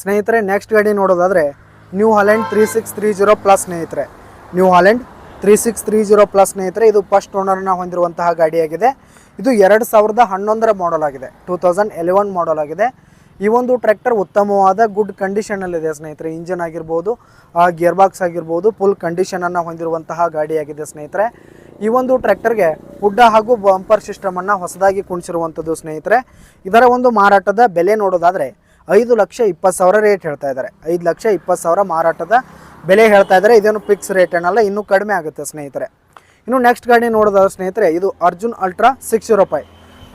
ಸ್ನೇಹಿತರೆ ನೆಕ್ಸ್ಟ್ ಗಾಡಿ ನೋಡೋದಾದರೆ New Holland three six three zero plus ಸ್ನೇಹಿತರೆ. New Holland three six three zero plus ಸ್ನೇಹಿತರೆ, ಇದು ಫಸ್ಟ್ ಓನರ್ನ ಹೊಂದಿರುವಂತಹ ಗಾಡಿಯಾಗಿದೆ. ಇದು ಎರಡು ಸಾವಿರದ ಹನ್ನೊಂದರ ಮಾಡಲ್ ಆಗಿದೆ. ಟೂ ತೌಸಂಡ್ ಎಲೆವೆನ್ ಮಾಡಲ್ ಆಗಿದೆ. ಈ ಒಂದು ಟ್ರ್ಯಾಕ್ಟರ್ ಉತ್ತಮವಾದ ಗುಡ್ ಕಂಡೀಷನಲ್ಲಿದೆ ಸ್ನೇಹಿತರೆ. ಇಂಜಿನ್ ಆಗಿರ್ಬೋದು ಗಿಯರ್ ಬಾಕ್ಸ್ ಆಗಿರ್ಬೋದು ಫುಲ್ ಕಂಡೀಷನನ್ನು ಹೊಂದಿರುವಂತಹ ಗಾಡಿಯಾಗಿದೆ ಸ್ನೇಹಿತರೆ. ಈ ಒಂದು ಟ್ರ್ಯಾಕ್ಟರ್ಗೆ ಹುಡ್ಡ ಹಾಗೂ ಬಂಪರ್ ಸಿಸ್ಟಮನ್ನು ಹೊಸದಾಗಿ ಕುಣಿಸಿರುವಂಥದ್ದು ಸ್ನೇಹಿತರೆ. ಇದರ ಒಂದು ಮಾರಾಟದ ಬೆಲೆ ನೋಡೋದಾದರೆ ಐದು ಲಕ್ಷ ಇಪ್ಪತ್ತು ಸಾವಿರ ರೇಟ್ ಹೇಳ್ತಾ ಇದ್ದಾರೆ. ಐದು ಲಕ್ಷ ಇಪ್ಪತ್ತು ಸಾವಿರ ಮಾರಾಟದ ಬೆಲೆ ಹೇಳ್ತಾ ಇದ್ದಾರೆ. ಇದೇನು ಫಿಕ್ಸ್ ರೇಟ್ ಏನಲ್ಲ, ಇನ್ನೂ ಕಡಿಮೆ ಆಗುತ್ತೆ ಸ್ನೇಹಿತರೆ. ಇನ್ನು ನೆಕ್ಸ್ಟ್ ಗಾಡಿ ನೋಡೋದಾದ್ರೆ ಸ್ನೇಹಿತರೆ, ಇದು ಅರ್ಜುನ್ ಅಲ್ಟ್ರಾ ಸಿಕ್ಸ್ ರೂಪಾಯಿ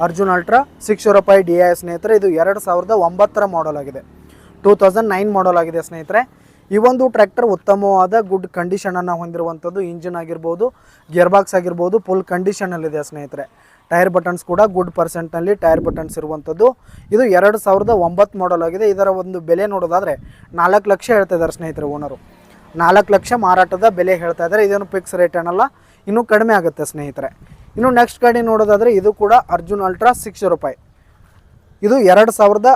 ಅರ್ಜುನ್ ಅಲ್ಟ್ರಾ ಸಿಕ್ಸ್ ರೂಪಾಯಿ ಡಿ ಐ ಸ್ನೇಹಿತರೆ, ಇದು ಎರಡು ಸಾವಿರದ ಒಂಬತ್ತರ ಮಾಡಲ್ ಆಗಿದೆ. ಟೂ ತೌಸಂಡ್ ನೈನ್ ಮಾಡಲ್ ಆಗಿದೆ ಸ್ನೇಹಿತರೆ. ಈ ಒಂದು ಟ್ರ್ಯಾಕ್ಟರ್ ಉತ್ತಮವಾದ ಗುಡ್ ಕಂಡೀಷನನ್ನು ಹೊಂದಿರುವಂಥದ್ದು ಇಂಜಿನ್ ಆಗಿರ್ಬೋದು ಗೇರ್ ಬಾಕ್ಸ್ ಆಗಿರ್ಬೋದು ಫುಲ್ ಕಂಡೀಷನಲ್ಲಿದೆ ಸ್ನೇಹಿತರೆ. ಟೈರ್ ಬಟನ್ಸ್ ಕೂಡ ಗುಡ್ ಪರ್ಸೆಂಟ್ನಲ್ಲಿ ಟೈರ್ ಬಟನ್ಸ್ ಇರುವಂಥದ್ದು. ಇದು ಎರಡು ಸಾವಿರದ ಒಂಬತ್ತು ಮಾಡಲ್ ಆಗಿದೆ. ಇದರ ಒಂದು ಬೆಲೆ ನೋಡೋದಾದರೆ ನಾಲ್ಕು ಲಕ್ಷ ಹೇಳ್ತಾ ಇದ್ದಾರೆ ಸ್ನೇಹಿತರೆ ಓನರು ನಾಲ್ಕು ಲಕ್ಷ ಮಾರಾಟದ ಬೆಲೆ ಹೇಳ್ತಾ ಇದ್ದಾರೆ. ಇದೇನು ಫಿಕ್ಸ್ ರೇಟ್ ಏನಲ್ಲ, ಇನ್ನೂ ಕಡಿಮೆ ಆಗುತ್ತೆ ಸ್ನೇಹಿತರೆ. ಇನ್ನು ನೆಕ್ಸ್ಟ್ ಗಾಡಿ ನೋಡೋದಾದರೆ ಇದು ಕೂಡ ಅರ್ಜುನ್ ಅಲ್ಟ್ರಾ ಸಿಕ್ಸ್ ರೂಪಾಯಿ ಇದು ಎರಡು ಸಾವಿರದ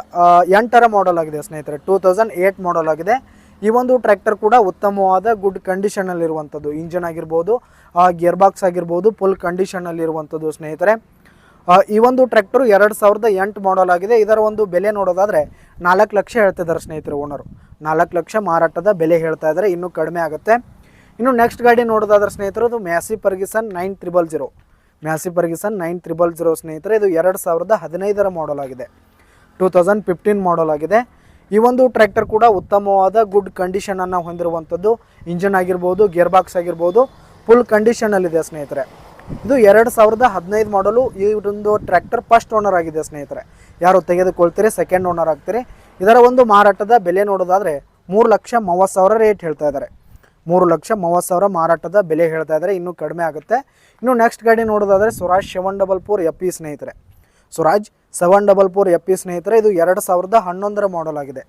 ಎಂಟರ ಮಾಡಲ್ ಆಗಿದೆ ಸ್ನೇಹಿತರೆ. ಟೂ ತೌಸಂಡ್ ಏಯ್ಟ್ ಮಾಡಲ್ ಆಗಿದೆ. ಈ ಒಂದು ಟ್ರ್ಯಾಕ್ಟರ್ ಕೂಡ ಉತ್ತಮವಾದ ಗುಡ್ ಕಂಡೀಷನಲ್ಲಿರುವಂಥದ್ದು ಇಂಜಿನ್ ಆಗಿರ್ಬೋದು ಗಿಯರ್ ಬಾಕ್ಸ್ ಆಗಿರ್ಬೋದು ಫುಲ್ ಕಂಡೀಷನಲ್ಲಿರುವಂಥದ್ದು ಸ್ನೇಹಿತರೆ. ಈ ಒಂದು ಟ್ರ್ಯಾಕ್ಟರ್ ಎರಡು ಸಾವಿರದ ಎಂಟು ಮಾಡಲ್ ಆಗಿದೆ. ಇದರ ಒಂದು ಬೆಲೆ ನೋಡೋದಾದರೆ ನಾಲ್ಕು ಲಕ್ಷ ಹೇಳ್ತಿದ್ದಾರೆ ಸ್ನೇಹಿತರು ಓನರು ನಾಲ್ಕು ಲಕ್ಷ ಮಾರಾಟದ ಬೆಲೆ ಹೇಳ್ತಾ ಇದ್ದಾರೆ. ಇನ್ನೂ ಕಡಿಮೆ ಆಗುತ್ತೆ. ಇನ್ನು ನೆಕ್ಸ್ಟ್ ಗಾಡಿ ನೋಡೋದಾದ್ರೆ ಸ್ನೇಹಿತರು ಅದು Massey Ferguson nine triple zero Massey Ferguson nine triple zero ಸ್ನೇಹಿತರೆ, ಇದು ಎರಡು ಸಾವಿರದ ಹದಿನೈದರ ಮಾಡಲ್ ಆಗಿದೆ. ಟೂ ತೌಸಂಡ್ ಫಿಫ್ಟೀನ್ ಮಾಡಲ್ ಆಗಿದೆ. ಈ ಒಂದು ಟ್ರ್ಯಾಕ್ಟರ್ ಕೂಡ ಉತ್ತಮವಾದ ಗುಡ್ ಕಂಡೀಷನನ್ನು ಹೊಂದಿರುವಂಥದ್ದು. ಇಂಜಿನ್ ಆಗಿರ್ಬೋದು ಗೇರ್ ಬಾಕ್ಸ್ ಆಗಿರ್ಬೋದು ಫುಲ್ ಕಂಡೀಷನಲ್ಲಿದೆ ಸ್ನೇಹಿತರೆ. ಇದು ಎರಡು ಸಾವಿರದ ಹದಿನೈದು ಮಾಡಲು ಈ ಒಂದು ಟ್ರ್ಯಾಕ್ಟರ್ ಫಸ್ಟ್ ಓನರ್ ಆಗಿದೆ ಸ್ನೇಹಿತರೆ. ಯಾರು ತೆಗೆದುಕೊಳ್ತೀರಿ ಸೆಕೆಂಡ್ ಓನರ್ ಆಗ್ತೀರಿ? ಇದರ ಒಂದು ಮಾರಾಟದ ಬೆಲೆ ನೋಡೋದಾದರೆ ಮೂರು ಲಕ್ಷ ಮೂವತ್ತು ಸಾವಿರ ರೇಟ್ ಹೇಳ್ತಾ ಇದ್ದಾರೆ. ಮೂರು ಲಕ್ಷ ಮೂವತ್ತು ಸಾವಿರ ಮಾರಾಟದ ಬೆಲೆ ಹೇಳ್ತಾ ಇದ್ದಾರೆ. ಇನ್ನೂ ಕಡಿಮೆ ಆಗುತ್ತೆ. ಇನ್ನು ನೆಕ್ಸ್ಟ್ ಗಾಡಿ ನೋಡೋದಾದರೆ Swaraj seven double four E ಸ್ನೇಹಿತರೆ. Swaraj seven double four E ಸ್ನೇಹಿತರೆ, ಇದು ಎರಡು ಸಾವಿರದ ಹನ್ನೊಂದರ ಮಾಡಲ್ ಆಗಿದೆ.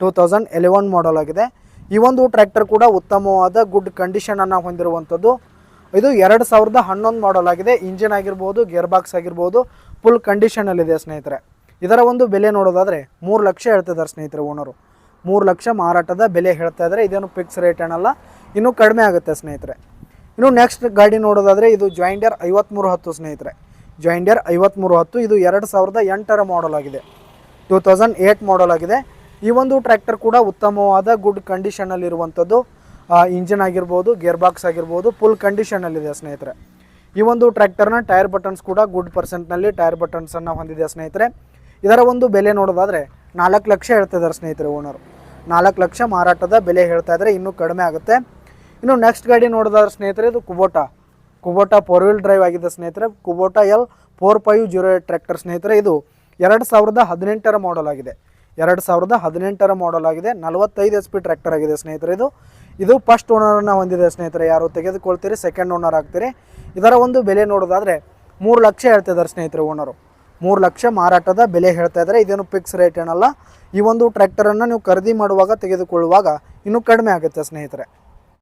ಟೂ ತೌಸಂಡ್ ಎಲೆವೆನ್ ಮಾಡಲ್ ಆಗಿದೆ. ಈ ಒಂದು ಟ್ರ್ಯಾಕ್ಟರ್ ಕೂಡ ಉತ್ತಮವಾದ ಗುಡ್ ಕಂಡೀಷನನ್ನು ಹೊಂದಿರುವಂಥದ್ದು. ಇದು ಎರಡು ಸಾವಿರದ ಹನ್ನೊಂದು ಮಾಡಲ್ ಆಗಿದೆ. ಇಂಜಿನ್ ಆಗಿರ್ಬೋದು ಗೇರ್ ಬಾಕ್ಸ್ ಆಗಿರ್ಬೋದು ಫುಲ್ ಕಂಡೀಷನಲ್ಲಿದೆ ಸ್ನೇಹಿತರೆ. ಇದರ ಒಂದು ಬೆಲೆ ನೋಡೋದಾದರೆ ಮೂರು ಲಕ್ಷ ಹೇಳ್ತಿದ್ದಾರೆ ಸ್ನೇಹಿತರೆ ಓನರು ಮೂರು ಲಕ್ಷ ಮಾರಾಟದ ಬೆಲೆ ಹೇಳ್ತಾ ಇದ್ದಾರೆ. ಇದೇನು ಫಿಕ್ಸ್ ರೇಟ್ ಏನಲ್ಲ, ಇನ್ನೂ ಕಡಿಮೆ ಆಗುತ್ತೆ ಸ್ನೇಹಿತರೆ. ಇನ್ನು ನೆಕ್ಸ್ಟ್ ಗಾಡಿ ನೋಡೋದಾದರೆ ಇದು ಜಾಯಿಂಡರ್ ಐವತ್ತ್ಮೂರು ಹತ್ತು ಸ್ನೇಹಿತರೆ. ಜಾಯಿಂಡರ್ ಐವತ್ತ್ಮೂರು ಹತ್ತು, ಇದು ಎರಡು ಸಾವಿರದ ಎಂಟರ ಮಾಡಲ್ ಆಗಿದೆ. ಟೂ ತೌಸಂಡ್ ಏಯ್ಟ್ ಮಾಡಲ್ ಆಗಿದೆ. ಈ ಒಂದು ಟ್ರ್ಯಾಕ್ಟರ್ ಕೂಡ ಉತ್ತಮವಾದ ಗುಡ್ ಕಂಡೀಷನಲ್ಲಿರುವಂಥದ್ದು ಇಂಜಿನ್ ಆಗಿರ್ಬೋದು ಗೇರ್ ಬಾಕ್ಸ್ ಆಗಿರ್ಬೋದು ಫುಲ್ ಕಂಡೀಷನಲ್ಲಿದೆ ಸ್ನೇಹಿತರೆ. ಈ ಒಂದು ಟ್ರ್ಯಾಕ್ಟರ್ನ ಟೈರ್ ಬಟನ್ಸ್ ಕೂಡ ಗುಡ್ ಪರ್ಸೆಂಟ್ನಲ್ಲಿ ಟೈರ್ ಬಟನ್ಸನ್ನು ಹೊಂದಿದೆ ಸ್ನೇಹಿತರೆ. ಇದರ ಒಂದು ಬೆಲೆ ನೋಡೋದಾದರೆ ನಾಲ್ಕು ಲಕ್ಷ ಹೇಳ್ತಿದ್ದಾರೆ ಸ್ನೇಹಿತರೆ ಓನರು ನಾಲ್ಕು ಲಕ್ಷ ಮಾರಾಟದ ಬೆಲೆ ಹೇಳ್ತಾ ಇದ್ದಾರೆ, ಇನ್ನೂ ಕಡಿಮೆ ಆಗುತ್ತೆ. ಇನ್ನು ನೆಕ್ಸ್ಟ್ ಗಾಡಿ ನೋಡೋದಾದ್ರೆ ಸ್ನೇಹಿತರೆ, ಇದು Kubota Kubota four wheel drive ಆಗಿದೆ ಸ್ನೇಹಿತರೆ. Kubota L four five zero eight tractor ಸ್ನೇಹಿತರೆ. ಇದು ಎರಡು ಸಾವಿರದ ಹದಿನೆಂಟರ ಮಾಡಲ್ ಆಗಿದೆ. ಎರಡು ಸಾವಿರದ ಹದಿನೆಂಟರ ಮಾಡಲ್ ಆಗಿದೆ. ನಲವತ್ತೈದು ಎಚ್ ಪಿ ಟ್ರ್ಯಾಕ್ಟರ್ ಆಗಿದೆ ಸ್ನೇಹಿತರೆ ಇದು. ಇದು ಫಸ್ಟ್ ಓನರನ್ನು ಹೊಂದಿದೆ ಸ್ನೇಹಿತರೆ. ಯಾರು ತೆಗೆದುಕೊಳ್ತೀರಿ? Second owner ಆಗ್ತೀರಿ. ಇದರ ಒಂದು ಬೆಲೆ ನೋಡೋದಾದರೆ ಮೂರು ಲಕ್ಷ ಹೇಳ್ತಿದ್ದಾರೆ ಸ್ನೇಹಿತರೆ ಓನರು ಮೂರು ಲಕ್ಷ ಮಾರಾಟದ ಬೆಲೆ ಹೇಳ್ತಾ ಇದ್ದಾರೆ. ಇದೇನು ಫಿಕ್ಸ್ ರೇಟ್ ಏನಲ್ಲ. ಈ ಒಂದು ಟ್ರ್ಯಾಕ್ಟರನ್ನು ನೀವು ಖರೀದಿ ಮಾಡುವಾಗ, ತೆಗೆದುಕೊಳ್ಳುವಾಗ ಇನ್ನೂ ಕಡಿಮೆ ಆಗುತ್ತೆ ಸ್ನೇಹಿತರೆ.